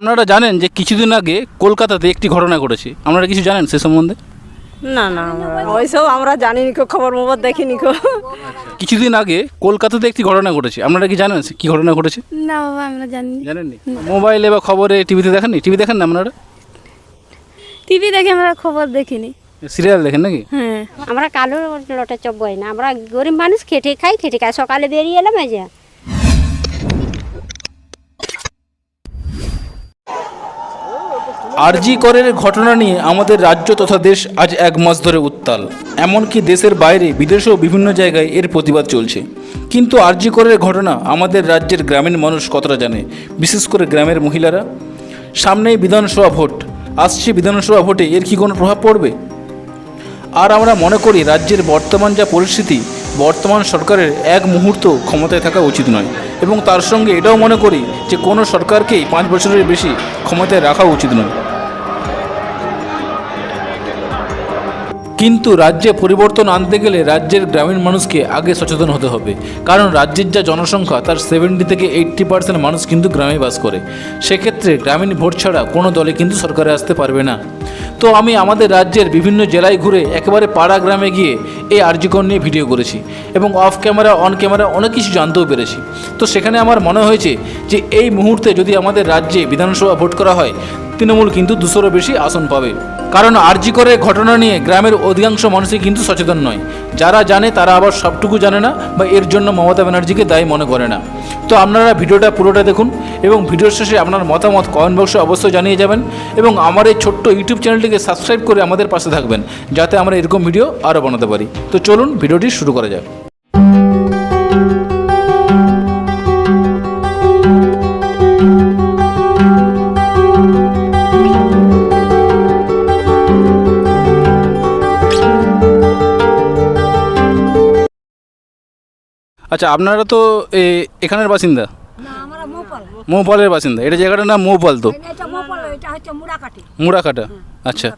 আপনারা জানেন যে কিছুদিন আগে কলকাতাতে একটি ঘটনা ঘটেছে। আপনারা কিছু জানেন সে সম্বন্ধে? না না ওইসব আমরা জানি নি কো, খবর মোবর দেখিনি কো কিছুদিন আগে কলকাতাতে একটি ঘটনা ঘটেছে। আপনারা কি জানেন কি ঘটনা ঘটেছে? না বাবা আমরা জানি জানেননি? মোবাইলে বা খবরে টিভিতে দেখেননি? টিভি দেখেন না আপনারা? টিভি দেখে আমরা খবর দেখিনি। সিরিয়াল দেখেন নাকি? হ্যাঁ। আমরা কালো লটে চপ বই না আমরা গরিব মানুষ খেটে খাই খেটে খাই সকালে বেরিয়ে এলাম এই যে। আরজি করের ঘটনা নিয়ে আমাদের রাজ্য তথা দেশ আজ এক মাস ধরে উত্তাল। এমনকি দেশের বাইরে বিদেশেও বিভিন্ন জায়গায় এর প্রতিবাদ চলছে। কিন্তু আরজি করের ঘটনা আমাদের রাজ্যের গ্রামীণ মানুষ কতটা জানে? বিশেষ করে গ্রামের মহিলারা? সামনেই বিধানসভা ভোট। আসছে বিধানসভা ভোটে এর কি কোনো প্রভাব পড়বে? আর আমরা মনে করি রাজ্যের বর্তমান যা পরিস্থিতি, বর্তমান সরকারের এক মুহূর্ত ক্ষমতায় থাকা উচিত নয়। এবং তার সঙ্গে এটাও মনে করি যে কোনো সরকারকেই পাঁচ বছরের বেশি ক্ষমতায় রাখা উচিত নয়। কিন্তু রাজ্যে পরিবর্তন আনতে গেলে রাজ্যের গ্রামীণ মানুষকে আগে সচেতন হতে হবে। কারণ রাজ্যের যা জনসংখ্যা, তার সেভেন্টি থেকে এইট্টি পার্সেন্ট মানুষ কিন্তু গ্রামে বাস করে। সেক্ষেত্রে গ্রামীণ ভোট ছাড়া কোনো দলে কিন্তু সরকারে আসতে পারবে না। তো আমি আমাদের রাজ্যের বিভিন্ন জেলায় ঘুরে একেবারে পাড়া গ্রামে গিয়ে এই আর্যিকর নিয়ে ভিডিও করেছি এবং অফ ক্যামেরা অন ক্যামেরা অনেক কিছু জানতেও পেরেছি। তো সেখানে আমার মনে হয়েছে যে এই মুহূর্তে যদি আমাদের রাজ্যে বিধানসভা ভোট করা হয় তৃণমূল কিন্তু দুশোরও বেশি আসন পাবে। কারণ আরজি করে ঘটনা নিয়ে গ্রামের অধিকাংশ মানুষই কিন্তু সচেতন নয়। যারা জানে তারা আবার সবটুকু জানে না বা এর জন্য মমতা ব্যানার্জিকে দায়ী মনে করে না। তো আপনারা ভিডিওটা পুরোটা দেখুন এবং ভিডিওর শেষে আপনার মতামত কমেন্ট বক্সে অবশ্যই জানিয়ে যাবেন এবং আমার এই ছোট্ট ইউটিউব চ্যানেলটিকে সাবস্ক্রাইব করে আমাদের পাশে থাকবেন, যাতে আমরা এরকম ভিডিও আরও বানাতে পারি। তো চলুন ভিডিওটি শুরু করা যাক। আচ্ছা আপনারা তো এখানের বাসিন্দা? মৌপালের বাসিন্দা। এটা জায়গাটার নাম মৌপাল তো? মুড়াকাটা। আচ্ছা।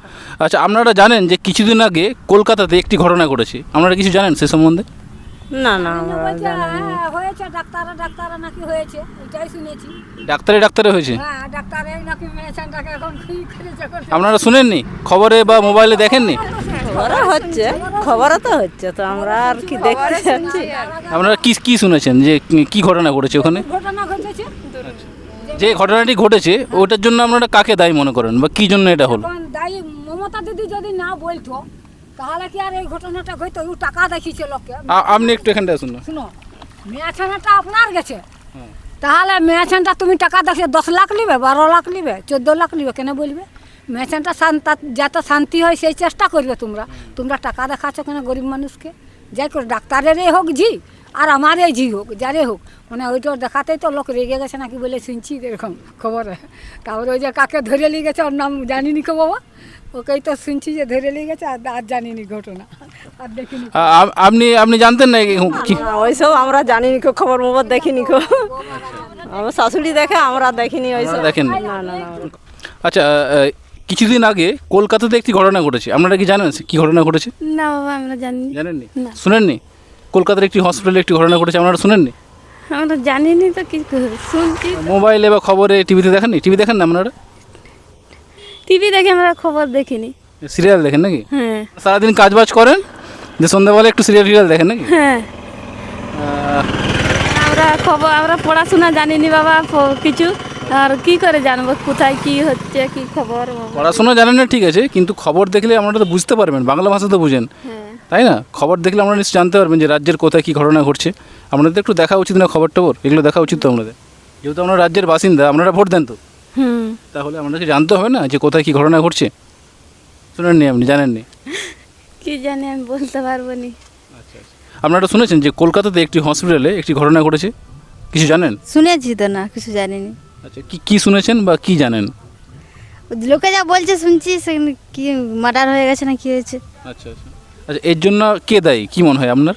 আচ্ছা আপনারা জানেন যে কিছুদিন আগে কলকাতাতে একটি ঘটনা ঘটেছে। আপনারা কিছু জানেন সে সম্বন্ধে? না না আমরা জানি হ্যাঁ, হয়েছে ডাক্তারা ডাক্তারা নাকি হয়েছে এটাই শুনেছি। ডাক্তারে ডাক্তারে হয়েছে? হ্যাঁ ডাক্তারে নাকি এখন। আপনারা শুনেননি? খবরে বা মোবাইলে দেখেননি? হচ্ছে খবরও তো হচ্ছে তো আমরা আর কি দেখতে যাচ্ছি আপনারা কি কি শুনেছেন? যে কি ঘটনা ঘটেছে ওখানে? ঘটনা ঘটেছে? যে ঘটনাটি ঘটেছে ওটার জন্য আপনারা কাকে দায়ী মনে করেন? বা কি জন্য এটা হলো? দায়ী মমতা দিদি যদি না বলতো তাহলে কি আর এই ঘটনাটা ঘটতো? ও টাকা দেখিয়েছে লোককে। আপনি একটু এখানটা আসুন না। শুনো মেয়াছানাটা আপনার গেছে। তাহলে মেয়াছানটা তুমি টাকা দেখে দশ লাখ নিবে বারো লাখ নিবে চোদ্দ লাখ নিবে কেন বলবে? মেয়াছানটা শান্ত যাতে শান্তি হয় সেই চেষ্টা করবে তোমরা। তোমরা টাকা দেখাচ্ছ কেন গরিব মানুষকে? যাই করে ডাক্তারেরই হোক জি আর আমার এই জি হোক যারে হোক মানে ওইটা দেখাতেই তো লোক রেগে গেছে নাকি বলে শুনছি এরকম খবরে। তারপরে ওই যে কাকে ধরে নিয়ে গেছে ওর নাম জানিনি কো বাবা। ওকেই তো শুনছি যে ধরে নিয়ে গেছে আর আর জানিনি ঘটনা। আর দেখিনি আপনি আপনি জানতেন না ওইসব আমরা জানি নি কো, খবর মোবর দেখিনি কো। আমার শাশুড়ি দেখে আমরা দেখিনি ওইসব। দেখেন না না আচ্ছা কিছুদিন আগে কলকাতাতে একটি ঘটনা ঘটেছে। আপনারা কি জানেন কি ঘটনা ঘটেছে? না বাবা আমরা জানি জানেননি? না। শুনেননি? কলকাতার একটি হসপিটালে একটি ঘটনা ঘটেছে আপনারা শুনেননি? আমরা জানিনি তো কি। শুনছি মোবাইলে বা খবরে টিভিতে দেখেননি? টিভি দেখেন না আপনারা? টিভি দেখে আমরা খবর দেখিনি। সিরিয়াল দেখেন নাকি? হ্যাঁ। সারাদিন কাজ বাজ করেন? যে সন্ধ্যাবেলা একটু সিরিয়াল টিরিয়াল দেখেন নাকি? হ্যাঁ। আমরা খবর আমরা পড়াশোনা জানিনি বাবা কিছু। আর কি করে জানব? কোথায় কি হচ্ছে কি খবর? পড়াশোনা জানেন না ঠিক আছে কিন্তু খবর দেখলে আপনারা তো বুঝতে পারবেন বাংলা ভাষা তো বুঝেন। হ্যাঁ। তাই না? খবর দেখলে আমরা নিশ্চয়ই জানতে পারবেন যে রাজ্যের কোথায় কী ঘটনা ঘটছে। আপনাদের একটু দেখা উচিত না খবর টবর এগুলো দেখা উচিত তো আপনাদের। যেহেতু আমরা রাজ্যের বাসিন্দা আপনারা ভোট দেন তো। তাহলে আপনাদেরকে জানতে হবে না যে কোথায় কী ঘটনা ঘটছে। শুনেননি আপনি জানেননি? কি জানি আমি বলতে পারব নি। আপনারা শুনেছেন যে কলকাতাতে একটি হসপিটালে একটি ঘটনা ঘটেছে? কিছু জানেন? শুনেছি তো না কিছু জানিনি। আচ্ছা কি কি শুনেছেন বা কি জানেন? লোকে যা বলছে শুনছি কি মার্ডার হয়ে গেছে না কি হয়েছে? আচ্ছা আচ্ছা। আচ্ছা এর জন্য কে দায়ী? কী মনে হয় আপনার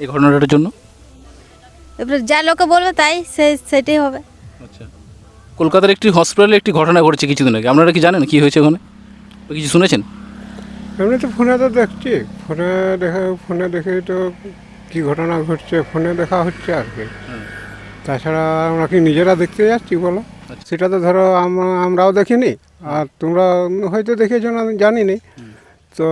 এই ঘটনাটার জন্য? এবারে যা লোকে বলবে তাই সে সেটাই হবে। আচ্ছা। কলকাতার একটি হসপিটালে একটি ঘটনা ঘটেছে কিছুদিন আগে। আপনারা কি জানেন কি হয়েছে ওখানে? কিছু শুনেছেন? এমনি তো ফোনে তো দেখছি। ফোনে দেখে ফোনে দেখে তো কী ঘটনা ঘটছে ফোনে দেখা হচ্ছে আর কি। তাছাড়া আমরা কি নিজেরা দেখতে যাচ্ছি বলো? সেটা তো ধরো আমরাও দেখিনি আর তোমরা হয়তো দেখেছ না জানি নি তো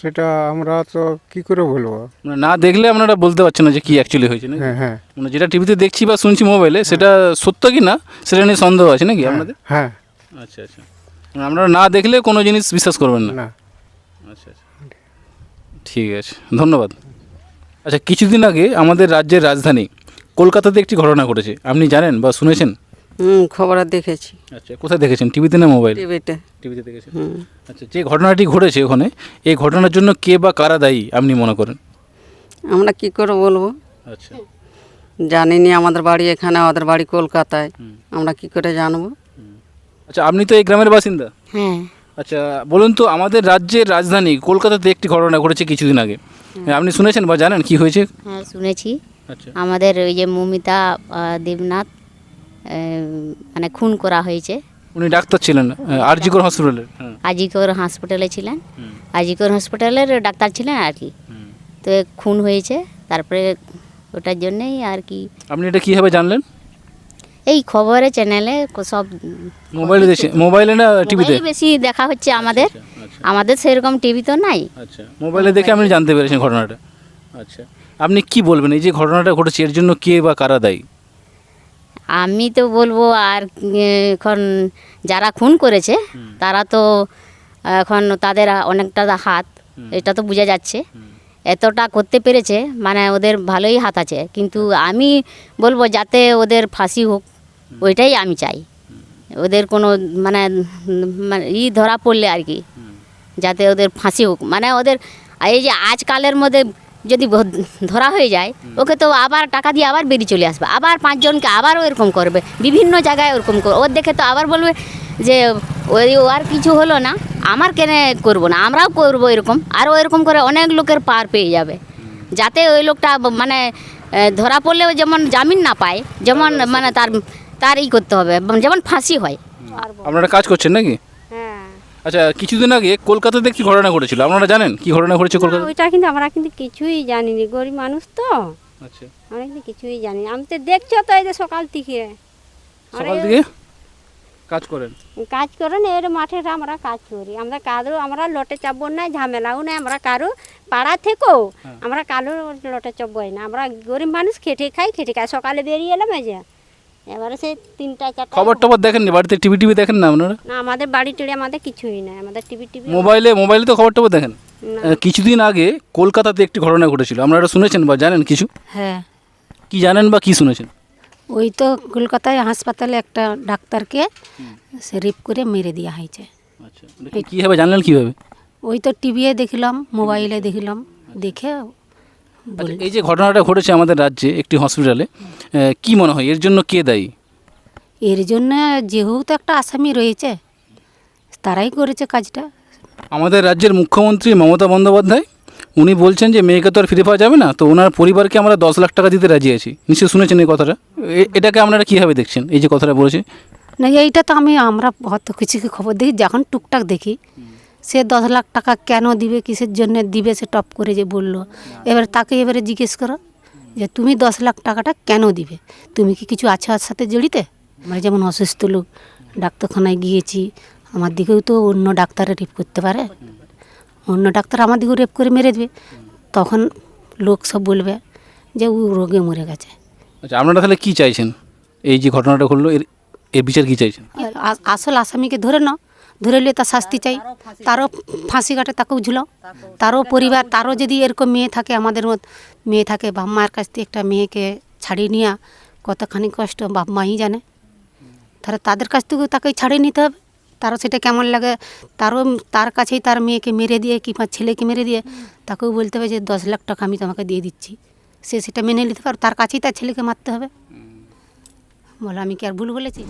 সেটা আমরা তো কি করে বলব? মানে না দেখলে আপনারা বলতে পারছেন না যে কি অ্যাকচুয়ালি হয়েছে হ্যাঁ হ্যাঁ। মানে যেটা টিভিতে দেখছি বা শুনছি মোবাইলে সেটা সত্য কি না? সেটা নিয়ে সন্দেহ আছে নাকি আপনাদের? হ্যাঁ। আচ্ছা আচ্ছা। মানে আপনারা না দেখলে কোনো জিনিস বিশ্বাস করবেন না? না। আচ্ছা আচ্ছা। ঠিক আছে। ধন্যবাদ। আচ্ছা কিছুদিন আগে আমাদের রাজ্যের রাজধানী কলকাতাতে একটি ঘটনা ঘটেছে। আপনি জানেন বা শুনেছেন? হুম খবরে দেখেছি। আচ্ছা কোথায় দেখেছেন? টিভিতে না মোবাইল? টিভিতে। টিভিতে দেখেছেন। আচ্ছা যে ঘটনাটি ঘটেছে ওখানে এই ঘটনার জন্য কে বা কারা দায়ী আপনি মনে করেন? আমরা কি করে বলব? আচ্ছা। জানিনি আমাদের বাড়ি এখানে ওদের বাড়ি কলকাতায়। আমরা কি করে জানব? আচ্ছা আপনি তো এই গ্রামের বাসিন্দা? হ্যাঁ। আচ্ছা বলুন তো আমাদের রাজ্যের রাজধানী কলকাতাতে একটি ঘটনা ঘটেছে কিছুদিন আগে। আপনি শুনেছেন বা জানেন কি হয়েছে? হ্যাঁ শুনেছি। আমাদের ওই যে মমিতা দেবনাথ মানে খুন করা হয়েছে। উনি ডাক্তার ছিলেন আরজিকর হসপিটালে হ্যাঁ। আজিকর হাসপাতালে ছিলেন। আজিকর হসপিটালের ডাক্তার ছিলেন আর কি। তো খুন হয়েছে তারপরে ওটার জন্যই আর কি। আপনি এটা কীভাবে জানলেন? এই খবরে চ্যানেলে সব মোবাইলে দেখে মোবাইলে না টিভিতে? বেশি দেখা হচ্ছে আমাদের। আচ্ছা। আমাদের সেরকম টিভি তো নাই। আচ্ছা মোবাইলে দেখে আপনি জানতে পেরেছেন ঘটনাটা। আচ্ছা। আপনি কি বলবেন? এই যে ঘটনাটা ঘটেছে এর জন্য কে বা কারা দায়ী? আমি তো বলব আর এখন যারা খুন করেছে তারা তো এখন তাদের অনেকটা হাত এটা তো বোঝা যাচ্ছে। এতটা করতে পেরেছে মানে ওদের ভালোই হাত আছে। কিন্তু আমি বলব যাতে ওদের ফাঁসি হোক ওইটাই আমি চাই। ওদের কোনো মানে মানে ই ধরা পড়লে আর কি। যাতে ওদের ফাঁসি হোক। মানে ওদের এই যে আজকালের মধ্যে যদি ধরা হয়ে যায় ওকে তো আবার টাকা দিয়ে আবার বেরিয়ে চলে আসবে। আবার পাঁচজনকে আবারও এরকম করবে বিভিন্ন জায়গায় ওরকম করবে ওর দেখে তো আবার বলবে যে ওই ও আর কিছু হলো না আমার কেন করব না? আমরাও করব এরকম। আরও এরকম করে অনেক লোকের পার পেয়ে যাবে। যাতে ওই লোকটা মানে ধরা পড়লেও যেমন জামিন না পায় যেমন মানে তার তার ই করতে হবে যেমন ফাঁসি হয়। আপনারা কাজ করছেন নাকি? আচ্ছা কিছুদিন আগে কলকাতাতে একটি ঘটনা ঘটেছিল। আপনারা জানেন কি ঘটনা ঘটেছে কলকাতা ওইটা কিন্তু আমরা কিন্তু কিছুই জানিনি। গরিব মানুষ তো। আচ্ছা। আমরা কিন্তু কিছুই জানি না। আমি তো দেখছ তো এই যে সকাল থেকে। সকাল থেকে? কাজ করেন? কাজ করেন এর মাঠে আমরা কাজ করি। আমরা কারও আমরা লটে চাপবো না ঝামেলাও নাই। আমরা কারও পাড়া থেকেও আমরা কারও লটে চাপবই না। আমরা গরিব মানুষ খেটে খাই খেটে খাই। সকালে বেরিয়ে এলাম এই যে। এবারে সেই তিনটা চারটা খবর টবর দেখেননি? বাড়িতে টিভি টিভি দেখেন না আপনারা? না আমাদের বাড়ি টিড়ি আমাদের কিছুই নাই। আমাদের টিভি টিভি মোবাইলে মোবাইলে তো খবর টবর দেখেন? না। কিছুদিন আগে কলকাতাতে একটি ঘটনা ঘটেছিল। আপনারা শুনেছেন বা জানেন কিছু? হ্যাঁ। কি জানেন বা কি শুনেছেন? ওই তো কলকাতায় হাসপাতালে একটা ডাক্তারকে সে রেপ করে মেরে দেওয়া হয়েছে। আচ্ছা। কীভাবে জানলেন কীভাবে? ওই তো টিভিতে দেখলাম মোবাইলে দেখলাম দেখে এই যে ঘটনাটা ঘটেছে আমাদের রাজ্যে একটি হসপিটালে কি মনে হয়? এর জন্য কে দায়ী? এর জন্য যেহেতু একটা আসামি রয়েছে তারাই করেছে কাজটা। আমাদের রাজ্যের মুখ্যমন্ত্রী মমতা বন্দ্যোপাধ্যায় উনি বলছেন যে মেয়েকে তো আর ফিরে পাওয়া যাবে না তো ওনার পরিবারকে আমরা দশ লাখ টাকা দিতে রাজি আছি। নিশ্চয়ই শুনেছেন এই কথাটা? এটাকে আপনারা কীভাবে দেখছেন এই যে কথাটা বলেছে? না এইটা তো আমি আমরা হয়ত কিছু কি খবর দেখি যখন টুকটাক দেখি সে দশ লাখ টাকা কেন দিবে কিসের জন্য দিবে সে টপ করে যে বলল। এবার তাকে এবারে জিজ্ঞেস করো যে তুমি দশ লাখ টাকাটা কেন দিবে? তুমি কি কিছু আছো ওর সাথে জড়িতে? আমরা যেমন অসুস্থ লোক ডাক্তারখানায় গিয়েছি আমার দিকেও তো অন্য ডাক্তারে রেপ করতে পারে। অন্য ডাক্তার আমার দিকেও রেপ করে মেরে দেবে। তখন লোক সব বলবে যে ও রোগে মরে গেছে। আচ্ছা আপনারা তাহলে কী চাইছেন? এই যে ঘটনাটা ঘটলো এর এর বিচার কী চাইছেন? আসল আসামিকে ধরে নাও। ধরে নিয়ে তার শাস্তি চাই। তারও ফাঁসি কাটে তাকেও ঝুলাও। তারও পরিবার তারও যদি এরকম মেয়ে থাকে আমাদের মেয়ে থাকে বাপ মায়ের কাছ থেকে একটা মেয়েকে ছাড়িয়ে নেওয়া কতখানি কষ্ট বাপ মাই জানে। তাহলে তাদের কাছ থেকেও তাকে ছাড়িয়ে নিতে হবে। তারও সেটা কেমন লাগে তারও তার কাছেই তার মেয়েকে মেরে দিয়ে কিংবা ছেলেকে মেরে দিয়ে তাকেও বলতে হবে যে দশ লাখ টাকা আমি তোমাকে দিয়ে দিচ্ছি। সে সেটা মেনে নিতে পারো তার কাছেই তার ছেলেকে মারতে হবে। বলো আমি কি আর ভুল বলেছি?